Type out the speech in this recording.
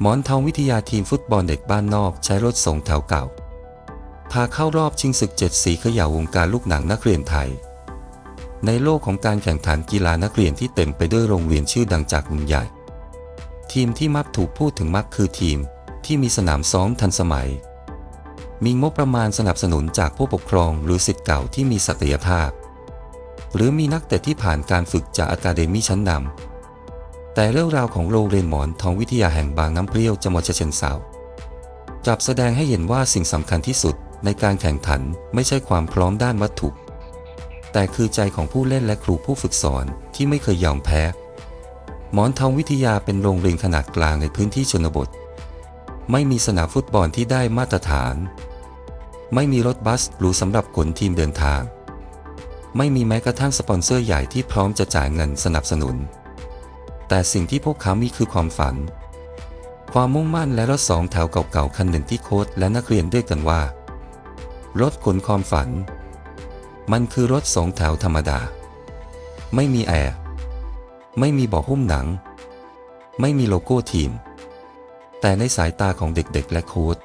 หมอนทองวิทยาทีมฟุตบอลเด็กบ้านนอกใช้รถส่งแถวเก่า พาเข้ารอบชิงศึกเจ็ดสีเขย่าวงการลูกหนังนักเรียนไทย ในโลกของการแข่งขันกีฬานักเรียนที่เต็มไปด้วยโรงเรียนชื่อดังจากกรุงใหญ่ ทีมที่มักถูกพูดถึงมักคือทีมที่มีสนามซ้อมทันสมัย มีงบประมาณสนับสนุนจากผู้ปกครองหรือสิทธิ์เก่าที่มีศักยภาพ หรือมีนักเตะที่ผ่านการฝึกจากอะคาเดมีชั้นนำ แต่เรื่องราวของโรงเรียนหมอนทองวิทยาแห่งบางน้ำเปรี้ยวจังหวัดเชิงเทรากลับแสดงให้เห็นว่าสิ่งสำคัญที่สุดในการแข่งขันไม่ใช่ความพร้อมด้านวัตถุ แต่คือใจของผู้เล่นและครูผู้ฝึกสอนที่ไม่เคยยอมแพ้ หมอนทองวิทยาเป็นโรงเรียนขนาดกลางในพื้นที่ชนบท ไม่มีสนามฟุตบอลที่ได้มาตรฐาน ไม่มีรถบัสหรูสำหรับขนทีมเดินทาง ไม่มีแม้กระทั่งสปอนเซอร์ใหญ่ที่พร้อมจะจ่ายเงินสนับสนุน แต่สิ่งที่พวกเขามีคือความฝัน ความมุ่งมั่นและรถสองแถวเก่าๆคันหนึ่งที่โค้ชและนักเรียนเรียกกันว่า รถขนความฝัน มันคือรถสองแถวธรรมดา ไม่มีแอร์ไม่มีเบาะหุ้มหนัง ไม่มีโลโก้ทีม แต่ในสายตาของเด็กๆและโค้ช